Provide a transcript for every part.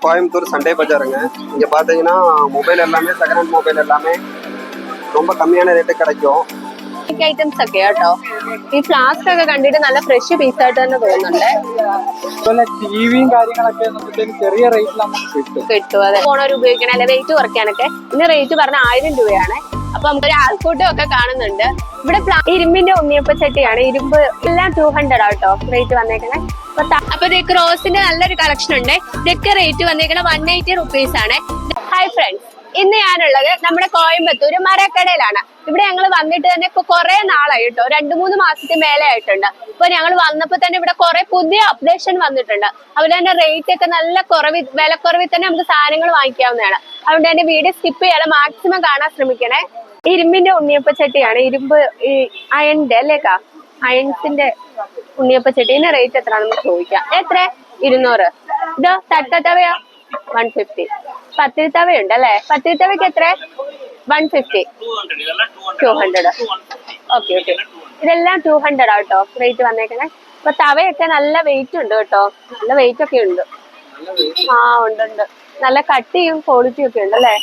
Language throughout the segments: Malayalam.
கோயம்புத்தூர் சண்டே பஜாருங்க இங்க பாத்தீங்கன்னா மொபைல் எல்லாமே செகண்ட் ஹேண்ட் மொபைல் எல்லாமே ரொம்ப கம்மியான ரேட்டு கிடைக்கும் ഐറ്റംസ് ഒക്കെ കേട്ടോ ഈ ഫ്ലാസ്ക് ഒക്കെ കണ്ടിട്ട് നല്ല ഫ്രഷ് പീസ് ആയിട്ട് തന്നെ തോന്നുന്നുണ്ട് അതുപോലെ ടിവിയും കാര്യങ്ങളൊക്കെ നമുക്ക് ചെറിയ റേറ്റിൽ നമുക്ക് കിട്ടും കിട്ടും അതെ ഫോണൊരു ഉപയോഗിക്കണ അല്ലെ വെയിറ്റ് കുറയ്ക്കാനൊക്കെ ഇന്ന് റേറ്റ് പറഞ്ഞ ആയിരം രൂപയാണ് അപ്പൊ നമുക്ക് ഒരു ആൾക്കൂട്ടം ഒക്കെ കാണുന്നുണ്ട് ഇവിടെ പ്ലാ- ഇരുമ്പിന്റെ ഉണ്ണിയപ്പ ചട്ടിയാണ് ഇരുമ്പ് എല്ലാം ടൂ ഹൺഡ്രഡ് ആട്ടോ റേറ്റ് വന്നേക്കണേ അപ്പൊ ഇത് ക്രോസിന്റെ നല്ലൊരു കളക്ഷൻ ഉണ്ട്. ഇതൊക്കെ റേറ്റ് വന്നിരിക്കുന്നത് വൺ എയ്റ്റി റുപ്പീസ് ആണ്. ഹായ് ഫ്രണ്ട്സ് ഇന്ന് ഞാനുള്ളത് നമ്മുടെ കോയമ്പത്തൂർ മരക്കടയിലാണ്. ഇവിടെ ഞങ്ങൾ വന്നിട്ട് തന്നെ ഇപ്പൊ കുറെ നാളായി കേട്ടോ. രണ്ടു മൂന്ന് മാസത്തിന് മേലെ ആയിട്ടുണ്ട്. ഇപ്പൊ ഞങ്ങൾ വന്നപ്പോ തന്നെ ഇവിടെ കുറെ പുതിയ അപ്ഡേഷൻ വന്നിട്ടുണ്ട്. അതുപോലെ തന്നെ റേറ്റ് ഒക്കെ നല്ല കുറവ് വിലക്കുറവിൽ തന്നെ നമുക്ക് സാധനങ്ങൾ വാങ്ങിക്കാവുന്നതാണ്. അതുകൊണ്ട് തന്നെ വീഡിയോ സ്കിപ്പ് ചെയ്യാതെ മാക്സിമം കാണാൻ ശ്രമിക്കണേ. ഇരുമ്പിന്റെ ഉണ്ണിയപ്പച്ചട്ടിയാണ്. ഇരുമ്പ് ഈ അയണിന്റെ അല്ലേക്കാ അയൺസിന്റെ ഉണ്ണിയപ്പ ചട്ടി ഇതിന്റെ റേറ്റ് എത്ര നമുക്ക് ചോദിക്കാം. എത്ര ഇരുന്നൂറ്. ഇതോ തട്ടത്തവയോ വൺ ഫിഫ്റ്റി പത്തിരിത്തവയുണ്ട് അല്ലേ? പത്തിരിത്തവയ്ക്ക് എത്ര one fifty two hundred okay okay ഇതെല്ലാം ടു ഹൺഡ്രഡ് ആട്ടോ റേറ്റ് വന്നേക്കണേ. അപ്പൊ തവയൊക്കെ നല്ല വെയിറ്റ് ഉണ്ട് കേട്ടോ. നല്ല വെയിറ്റ് ഒക്കെ ഉണ്ട്. ആ ഉണ്ട് ഉണ്ട്. നല്ല കട്ടിയും ക്വാളിറ്റിയും ഒക്കെ ഉണ്ട് അല്ലേ?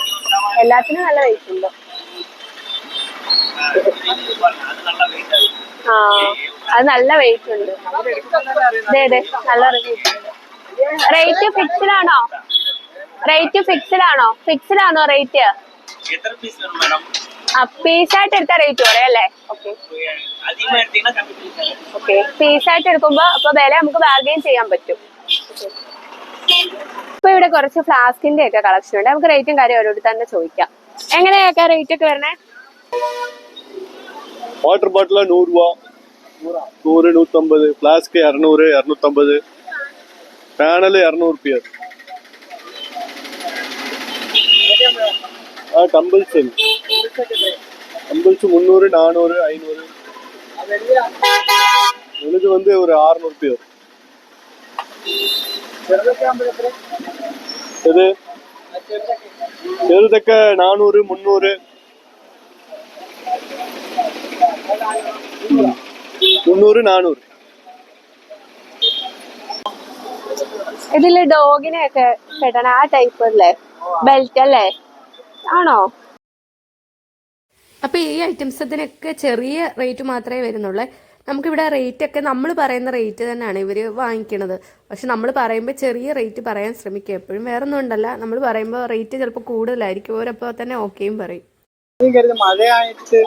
എല്ലാത്തിനും നല്ല വെയിറ്റ് ഉണ്ട്. അത് നല്ല വെയിറ്റ് ഉണ്ട്. നല്ല റേറ്റ് ഫിക്സ്ഡ് ആണോ? റേറ്റ് ഫിക്സ്ഡ് ആണോ? ഫിക്സ്ഡ് ആണോ റേറ്റ് പീസായിട്ട് എടുത്ത റേറ്റ് കുറയും അല്ലേ? ഓക്കെ ഓക്കെ പീസായിട്ട് എടുക്കുമ്പോ അപ്പൊ വില നമുക്ക് ബാർഗെയിൻ ചെയ്യാൻ പറ്റും. ഇപ്പൊ ഇവിടെ കുറച്ച് ഫ്ലാസ്കിന്റെ ഒക്കെ കളക്ഷൻ ഉണ്ട്. നമുക്ക് റേറ്റും കാര്യം അവരോട് തന്നെ ചോദിക്കാം. എങ്ങനെയൊക്കെ റേറ്റ് ഒക്കെ വരണേ? வாட்டர் பாட்டிலாக நூறுரூவா நூறு நூற்றம்பது ஃப்ளாஸ்க்கு இரநூறு இரநூத்தம்பது. பேனலு இரநூறு பியர் ஆ டம்பிள்ஸ் டம்பிள்ஸ் முந்நூறு நானூறு ஐநூறு. எழுது வந்து ஒரு ஆறுநூறு பியர் எது? எருதக்க நானூறு முந்நூறு. മുന്നൂറ് നാനൂറ്. ഇതിൽ ഡോഗിനെ ഒക്കെ കെട്ടണ. ആ ടൈപ്പ് അല്ലേ? ബെൽറ്റ് അല്ലേ? ആണോ? അപ്പോൾ ഈ ഐറ്റംസ് ഇതിനൊക്കെ ചെറിയ റേറ്റ് മാത്രമേ വരുന്നുള്ളൂ. നമുക്കിവിടെ റേറ്റ് ഒക്കെ നമ്മൾ പറയുന്ന റേറ്റ് തന്നെയാണ് ഇവർ വാങ്ങിക്കണത്. പക്ഷെ നമ്മൾ പറയുമ്പോൾ ചെറിയ റേറ്റ് പറയാൻ ശ്രമിക്കുക. എപ്പോഴും വേറെ ഒന്നും ഉണ്ടല്ല. നമ്മൾ പറയുമ്പോൾ റേറ്റ് ചിലപ്പോൾ കൂടുതലായിരിക്കും. അവരപ്പോൾ തന്നെ ഓക്കെയും പറയും. മഴയായിട്ട്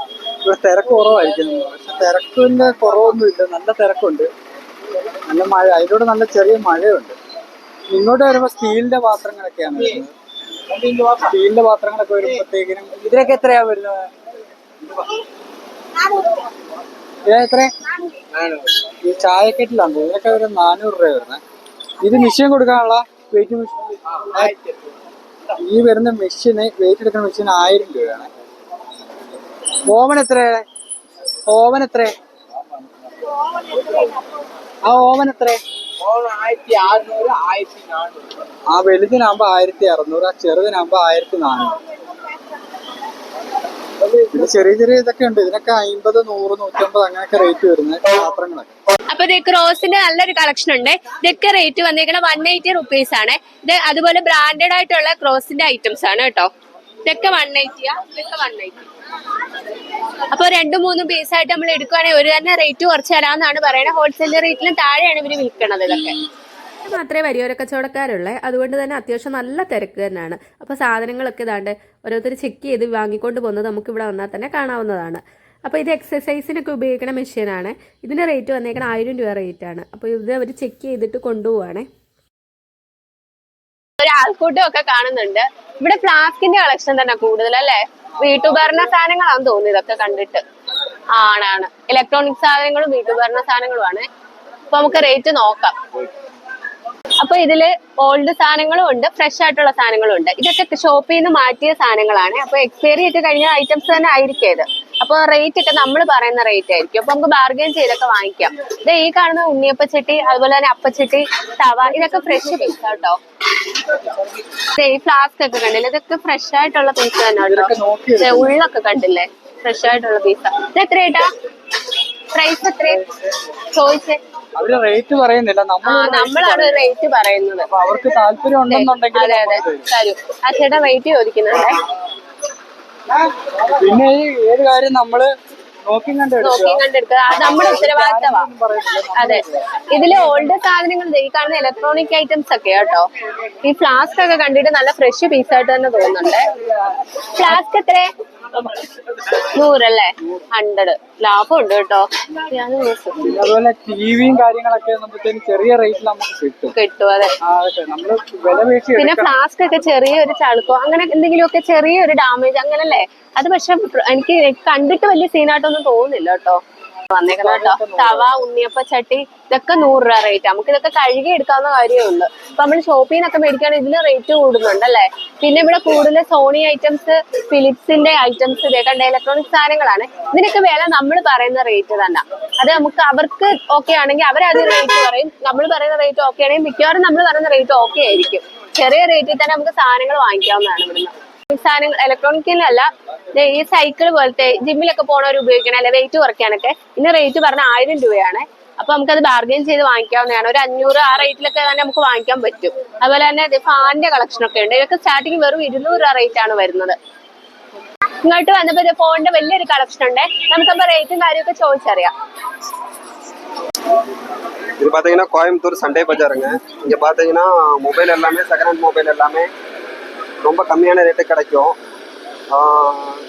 ഇവിടെ തിരക്ക് കുറവായിരിക്കും. പക്ഷെ തിരക്കിന്റെ കുറവൊന്നുമില്ല നല്ല തിരക്കുണ്ട്. നല്ല മഴ. അതിലൂടെ നല്ല ചെറിയ മഴയുണ്ട്. ഇങ്ങോട്ട് വരുമ്പോ സ്റ്റീലിന്റെ പാത്രങ്ങളൊക്കെയാണ് വരുന്നത്. സ്റ്റീലിന്റെ പാത്രങ്ങളൊക്കെ വരുമ്പോഴത്തേക്കിനും ഇതിനൊക്കെ എത്രയാ വരുന്നത്? എത്ര ഈ ചായക്കെട്ടിലാണ് ഇതിനൊക്കെ ഒരു നാനൂറ് രൂപ വരുന്നത്. ഇത് മെഷീൻ കൊടുക്കാനുള്ള വെയിറ്റ് മെഷീൻ ഈ വരുന്ന മെഷീന് വെയിറ്റ് എടുക്കുന്ന മെഷീൻ ആയിരം രൂപയാണ്. ഓവൻ എത്ര ഓവൻ എത്ര ആ ഓവൻ എത്ര ആ വലുതിനാകുമ്പോ ആയിരത്തി അറുന്നൂറ് ആ ചെറുതിനാകുമ്പോ ആയിരത്തി നാനൂറ് ചെറിയ ചെറിയ ഇതൊക്കെ ഉണ്ട്. ഇതിനൊക്കെ അമ്പത് നൂറ് നൂറ്റമ്പത് അങ്ങനെയൊക്കെ റേറ്റ് വരുന്ന പാത്രങ്ങളൊക്കെ. അപ്പൊ ഇത് ക്രോസിന്റെ നല്ലൊരു കളക്ഷൻ ഉണ്ട്. ഇതൊക്കെ റേറ്റ് വന്നിരിക്കുന്നത് വൺ എയ്റ്റി റുപ്പീസ് ആണ്. ഇത് അതുപോലെ ബ്രാൻഡഡ് ആയിട്ടുള്ള ക്രോസിന്റെ ഐറ്റംസ് ആണ് കേട്ടോ. ഇതൊക്കെ വൺ എയ്റ്റിയാ ഇതൊക്കെ വൺ എയ്റ്റി അപ്പൊ രണ്ടു മൂന്നും പീസ് ആയിട്ട് നമ്മൾ എടുക്കുവാണെങ്കിൽ ഒരു തന്നെ റേറ്റ് കുറച്ച് തരാമെന്നാണ് പറയുന്നത് ഹോൾസെയിൽ റേറ്റിലും താഴെയാണ് ഇവർ വിൽക്കണത് ഇതൊക്കെ. ഇത് മാത്രമേ വരിയോര കച്ചവടക്കാരുള്ളേ. അതുകൊണ്ട് തന്നെ അത്യാവശ്യം നല്ല തിരക്ക് തന്നെയാണ്. അപ്പോൾ സാധനങ്ങളൊക്കെ ഇതാണ്ട് ഓരോരുത്തർ ചെക്ക് ചെയ്ത് വാങ്ങിക്കൊണ്ട് പോകുന്നത് നമുക്ക് ഇവിടെ വന്നാൽ തന്നെ കാണാവുന്നതാണ്. അപ്പോൾ ഇത് എക്സസൈസിനൊക്കെ ഉപയോഗിക്കുന്ന മെഷീനാണ് ഇതിന്റെ റേറ്റ് വന്നേക്കണ ആയിരം രൂപ റേറ്റ് ആണ്. അപ്പോൾ ഇത് അവർ ചെക്ക് ചെയ്തിട്ട് കൊണ്ടുപോവാണേ. ഒരു ആൾക്കൂട്ടം ഒക്കെ കാണുന്നുണ്ട്. ഇവിടെ ഫ്ലാസ്കിന്റെ കളക്ഷൻ തന്നെ കൂടുതൽ അല്ലെ? വീട്ടുപകരണ സാധനങ്ങളാന്ന് തോന്നുന്നു ഇതൊക്കെ കണ്ടിട്ട്. ആണാണ്. ഇലക്ട്രോണിക് സാധനങ്ങളും വീട്ടുപകരണ സാധനങ്ങളുമാണ്. അപ്പൊ നമുക്ക് റേറ്റ് നോക്കാം. അപ്പൊ ഇതിൽ ഓൾഡ് സാധനങ്ങളും ഉണ്ട് ഫ്രഷ് ആയിട്ടുള്ള സാധനങ്ങളും ഉണ്ട്. ഇതൊക്കെ ഷോപ്പിൽ നിന്ന് മാറ്റിയ സാധനങ്ങളാണ്. അപ്പൊ എക്സ്പയറി ഒക്കെ കഴിഞ്ഞ ഐറ്റംസ് തന്നെ ആയിരിക്കും ഇത്. അപ്പൊ റേറ്റ് ഒക്കെ നമ്മൾ പറയുന്ന റേറ്റ് ആയിരിക്കും. അപ്പൊ നമുക്ക് ബാർഗെയിൻ ചെയ്തൊക്കെ വാങ്ങിക്കാം. ഇത് ഈ കാണുന്ന ഉണ്ണിയപ്പച്ചട്ടി അതുപോലെ തന്നെ അപ്പച്ചട്ടി തവ ഇതൊക്കെ ഫ്രഷ് പീസ് കേട്ടോ. ഈ ഫ്ലാസ്ക് ഒക്കെ കണ്ടില്ലേ? ഇതൊക്കെ ഫ്രഷ് ആയിട്ടുള്ള പീസ് തന്നെ ഉള്ളൊക്കെ കണ്ടില്ലേ? ഫ്രഷ് ആയിട്ടുള്ള പീസ ഇത് എത്രയായിട്ടാ പ്രൈസ് എത്ര ചോദിച്ചേ. അവർ റേറ്റ് പറയുന്നില്ല. നമ്മളാണ് റേറ്റ് പറയുന്നത്. അവർക്ക് താല്പര്യം ഉണ്ടെന്നുണ്ടെങ്കിൽ അതെ അതെ. തരും. ആ ചേട്ടൻ റേറ്റ് ചോദിക്കുന്നുണ്ടേ. പിന്നെ ഈ ഏത് കാര്യം നമ്മൾ നോക്കി കണ്ട് നോക്കി കണ്ടെടുക്കുക അത് നമ്മുടെ അതെ. ഇതിൽ ഓൾഡ് സാധനങ്ങൾ ഈ കാണുന്ന ഇലക്ട്രോണിക് ഐറ്റംസ് ഒക്കെ കേട്ടോ. ഈ ഫ്ലാസ്ക് ഒക്കെ കണ്ടിട്ട് നല്ല ഫ്രഷ് പീസ് ആയിട്ട് തന്നെ തോന്നുന്നുണ്ട്. ഫ്ലാസ്ക് എത്ര നൂറല്ലേ? ഹൺഡ്രഡ് ലാഭം ഉണ്ട് കേട്ടോ. അതുപോലെ ടിവിയും കാര്യങ്ങളൊക്കെ ചെറിയ റേറ്റിൽ നമുക്ക് കിട്ടും. കിട്ടും അതെ. പിന്നെ ഫ്ലാസ്ക് ഒക്കെ ചെറിയൊരു ചളുക്കോ അങ്ങനെ എന്തെങ്കിലുമൊക്കെ ചെറിയൊരു ഡാമേജ് അങ്ങനല്ലേ? അത് പക്ഷെ എനിക്ക് കണ്ടിട്ട് വലിയ സീനായിട്ടൊന്നും തോന്നുന്നില്ല കേട്ടോ. വന്നേക്കണം കേട്ടോ. തവ ഉണ്ണിയപ്പ ചട്ടി ഇതൊക്കെ നൂറ് രൂപ റേറ്റ് നമുക്ക് ഇതൊക്കെ കഴുകി എടുക്കാവുന്ന കാര്യമേ ഉള്ളൂ. ഇപ്പൊ നമ്മൾ ഷോപ്പിൽ നിന്നൊക്കെ മേടിക്കുകയാണെങ്കിൽ ഇതിന് റേറ്റ് കൂടുന്നുണ്ട് അല്ലേ പിന്നെ ഇവിടെ കൂടുതൽ സോണി ഐറ്റംസ് ഫിലിപ്സിന്റെ ഐറ്റംസ് ഇതൊക്കെ ഇലക്ട്രോണിക് സാധനങ്ങളാണ്. ഇതിനൊക്കെ വില നമ്മൾ പറയുന്ന റേറ്റ് തന്നെ. അത് നമുക്ക് അവർക്ക് ഓക്കെ ആണെങ്കിൽ അവർ അത് റേറ്റ് പറയും. നമ്മൾ പറയുന്ന റേറ്റ് ഓക്കെ ആണെങ്കിൽ മിക്കവാറും നമ്മൾ പറയുന്ന റേറ്റ് ഓക്കെ ആയിരിക്കും. ചെറിയ റേറ്റിൽ തന്നെ നമുക്ക് സാധനങ്ങൾ വാങ്ങിക്കാവുന്നതാണ് ഇവിടുന്ന്. സാധനങ്ങൾ ഇലക്ട്രോണിക്കിലല്ല ദേ ഈ സൈക്കിൾ പോലത്തെ ജിമ്മിലൊക്കെ പോണവർ ഉപയോഗിക്കണ അല്ലെ വെയിറ്റ് കുറയ്ക്കാനൊക്കെ ഇന്ന് റേറ്റ് പറഞ്ഞ ആയിരം രൂപയാണ് അപ്പൊ നമുക്കത് ബാർഗെയിൻ ചെയ്ത് വാങ്ങിക്കാവുന്നതാണ് ഒരു അഞ്ഞൂറ് ആ റേറ്റിലൊക്കെ തന്നെ നമുക്ക് വാങ്ങിക്കാൻ പറ്റും അതുപോലെ തന്നെ ഫാനിന്റെ കളക്ഷൻ ഒക്കെ ഉണ്ട് ഇതൊക്കെ സ്റ്റാർട്ടിങ് വെറും ഇരുന്നൂറ് രൂപ റേറ്റ് ആണ് വരുന്നത് ഇങ്ങോട്ട് വന്നപ്പോ ഇത് ഫോണിന്റെ വലിയൊരു കളക്ഷൻ ഉണ്ട് നമുക്കപ്പോ റേറ്റും കാര്യമൊക്കെ ചോദിച്ചറിയാം இது பார்த்தீங்கன்னா கோயம்புத்தூர் சண்டே பஜாருங்க இங்கே பார்த்தீங்கன்னா மொபைல் எல்லாமே செகண்ட் ஹேண்ட் மொபைல் எல்லாமே ரொம்ப கம்மியான ரேட்டு கிடைக்கும்.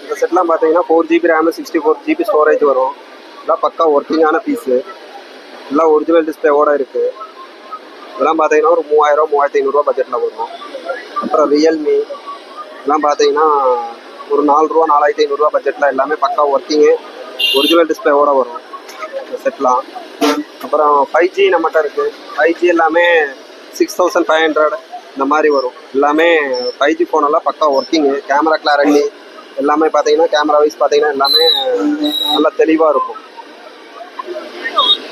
இந்த செட்லாம் பார்த்தீங்கன்னா four GB RAM sixty four GB storage வரும். இதெல்லாம் பக்கா ஒர்க்கிங்கான பீஸு எல்லாம் ஒரிஜினல் டிஸ்பிளேவோடு இருக்குது இதெல்லாம் பார்த்தீங்கன்னா ஒரு மூவாயிரம் மூவாயிரத்தி ஐநூறுரூவா பட்ஜெட்டில் வரும். அப்புறம் ரியல்மி இதெல்லாம் பார்த்தீங்கன்னா ஒரு நாலு ரூபா நாலாயிரத்தி ஐநூறுரூவா பட்ஜெட்டில் எல்லாமே பக்கா ஒர்க்கிங்கு ஒரிஜினல் டிஸ்பிளேவோடு வரும். இந்த செட்லாம் அப்புறம் ஃபைவ் ஜி நம்மகிட்ட இருக்குது ஃபைவ் ஜி எல்லாமே சிக்ஸ் தௌசண்ட் ஃபைவ் ஹண்ட்ரட் இந்த மாதிரி வரும். எல்லாமே ஃபைவ் ஜி ஃபோனெல்லாம் பக்கா ஒர்க்கிங்கு கேமரா கிளாரிட்டி எல்லாமே பார்த்தீங்கன்னா கேமரா வைஸ் பார்த்தீங்கன்னா எல்லாமே நல்லா தெளிவாக இருக்கும்.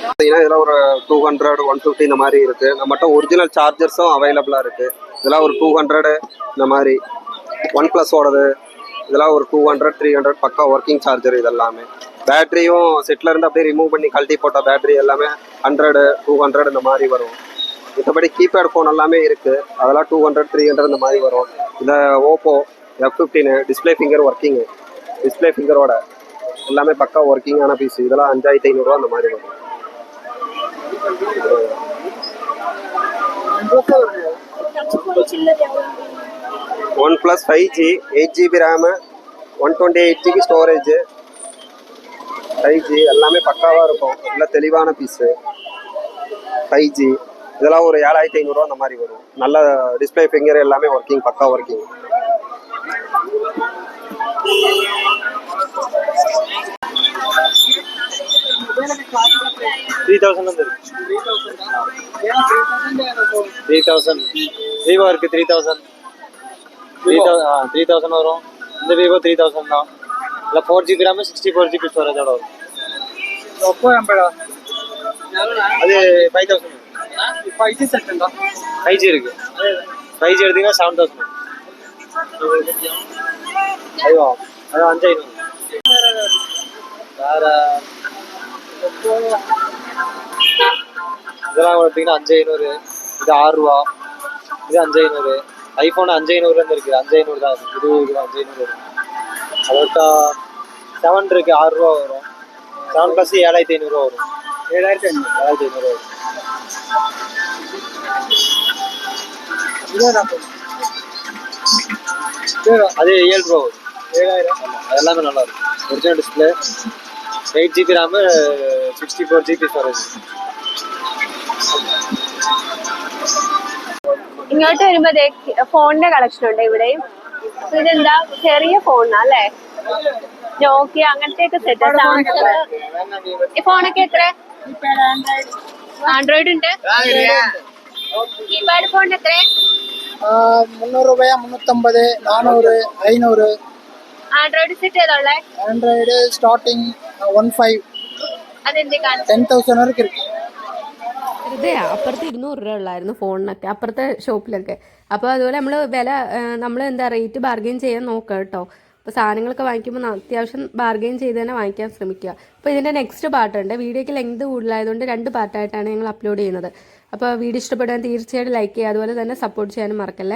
பார்த்தீங்கன்னா இதெல்லாம் ஒரு டூ ஹண்ட்ரட் ஒன் ஃபிஃப்டி இந்த மாதிரி இருக்குது நம்மகிட்ட ஒரிஜினல் சார்ஜர்ஸும் அவைலபிளாக இருக்குது இதெல்லாம் ஒரு டூ ஹண்ட்ரடு இந்த மாதிரி. ஒன் ப்ளஸோடது இதெல்லாம் ஒரு டூ ஹண்ட்ரட் த்ரீ ஹண்ட்ரட் பக்கா ஒர்க்கிங் சார்ஜர் இதெல்லாமே. பேட்டரியும் செட்டில் இருந்து அப்படியே ரிமூவ் பண்ணி கழட்டி போட்ட பேட்டரி எல்லாமே ஹண்ட்ரடு டூ ஹண்ட்ரட் இந்த மாதிரி வரும். மற்றபடி கீபேட் ஃபோன் எல்லாமே இருக்குது அதெல்லாம் டூ ஹண்ட்ரட் த்ரீ ஹண்ட்ரட் இந்த மாதிரி வரும். இந்த Oppo F fifteen display finger working display ஃபிங்கரோட எல்லாமே பக்கா ஒர்க்கிங்கான பீஸ் இதெல்லாம் அஞ்சாயிரத்தி ஐநூறுரூவா அந்த மாதிரி வரும். One plus five G eight GB RAM one twenty eight GB storage five G எல்லாமே பக்காவாக இருக்கும். நல்லா தெளிவான பீஸு ஃபைவ் ஜி இதெல்லாம் ஒரு ஏழாயிரத்தி ஐநூறுரூவா அந்த மாதிரி வரும். நல்ல டிஸ்பிளே ஃபிங்கர் எல்லாமே ஒர்க்கிங் பக்கா ஒர்க்கிங் த்ரீ தௌசண்ட் வந்து த்ரீ தௌசண்ட் விவோ இருக்குது three thousand three thousand three thousand வரும். இந்த விவோ த்ரீ தௌசண்ட் தான். இல்லை four GB RAM sixty four GB ஸ்டோரேஜோட வரும். அது five thousand five G set உண்டா? ஃபைవ్ జీ இருக்கு. ஃபைவ் ஜி எடுத்தீங்கன்னா செவன் தௌசண்ட் ஐயோ அது அஞ்சு ஐநூறு வேற? இதெல்லாம் பார்த்தீங்கன்னா அஞ்சு ஐநூறு இது ஆறுரூவா. இது அஞ்சு ஐநூறு ஐஃபோன் அஞ்சு ஐநூறுலேருந்து இருக்குது. அஞ்சு ஐநூறு தான் இருக்குது இருபது அஞ்சு ஐநூறு இருக்குது அதோட்டா செவன் இருக்குது ஆறுரூவா வரும். செவன் ப்ளஸ் ஏழாயிரத்தி ஐநூறுரூவா வரும். ஏழாயிரத்தி ஐநூறு. ஏழாயிரத்தி ஐநூறுரூவா வரும். அது ஏழு ரூபா வரும் ஏழாயிரம் ஆமாம் அது எல்லாமே நல்லா இருக்கும் original display eight GB RAM sixty four GB storage ഇങ്ങോട്ട് വരുമ്പോ ദേ ഫോണിന്റെ കളക്ഷൻ ഉണ്ട് ഇവിടെയും ഇതെന്താ ചെറിയ ഫോണാ അല്ലേ നോക്കിയ അങ്ങനത്തെ ഒക്കെ സെറ്റ് ഈ ഫോണൊക്കെ എത്ര ആൻഡ്രോയിഡ് ഉണ്ട്. കീപാഡ് ഫോൺ എത്ര മുന്നൂറ് രൂപ മുന്നൂറ്റമ്പത് നാനൂറ് ഐനൂറ് ആൻഡ്രോയിഡ് സെറ്റ് ഏതാ Android starting one five ten thousand വരെ കിട്ടും. അപ്പുറത്ത് ഇരുന്നൂറ് രൂപ ഉള്ളായിരുന്നു ഫോണിനൊക്കെ അപ്പുറത്തെ ഷോപ്പിലൊക്കെ അപ്പോൾ അതുപോലെ നമ്മൾ വില നമ്മൾ എന്താ റേറ്റ് ബാർഗെയിൻ ചെയ്യാൻ നോക്കാം കേട്ടോ. അപ്പോൾ സാധനങ്ങളൊക്കെ വാങ്ങിക്കുമ്പോൾ അത്യാവശ്യം ബാർഗെയിൻ ചെയ്ത് തന്നെ വാങ്ങിക്കാൻ ശ്രമിക്കുക. അപ്പോൾ ഇതിന്റെ നെക്സ്റ്റ് പാർട്ടുണ്ട് വീഡിയോയ്ക്ക് ലെങ്ത് കൂടുതലായതുകൊണ്ട് രണ്ട് പാർട്ടായിട്ടാണ് ഞങ്ങൾ അപ്ലോഡ് ചെയ്യുന്നത്. അപ്പോൾ വീഡിയോ ഇഷ്ടപ്പെടാൻ തീർച്ചയായിട്ടും ലൈക്ക് ചെയ്യുക. അതുപോലെ തന്നെ സപ്പോർട്ട് ചെയ്യാനും മറക്കല്ലേ?